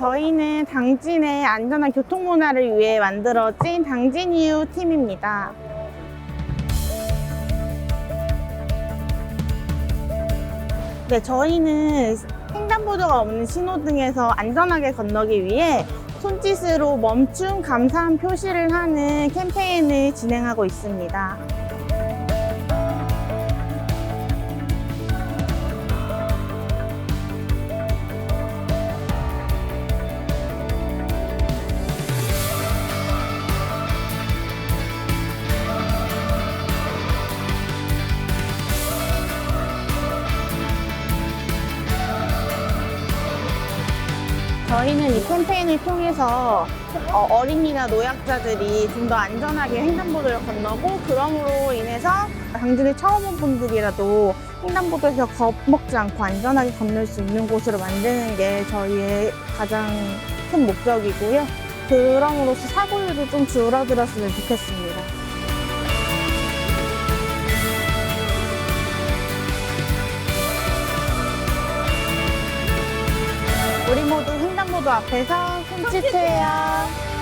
저희는 당진의 안전한 교통 문화를 위해 만들어진 당진이유 팀입니다. 네, 저희는 횡단보도가 없는 신호등에서 안전하게 건너기 위해 손짓으로 멈춤 감사함 표시를 하는 캠페인을 진행하고 있습니다. 저희는 이 캠페인을 통해서 어, 린이나 노약자들이 좀 더 안전하게 횡단보도를 건너고 그럼으로 인해서 당진에 처음 온 분들이라도 횡단보도에서 겁먹지 않고 안전하게 건널 수 있는 곳으로 만드는 게 저희의 가장 큰 목적이고요. 그럼으로써 사고율도 좀 줄어들었으면 좋겠습니다. 우리 모두 횡단보도 앞에서 손짓해요.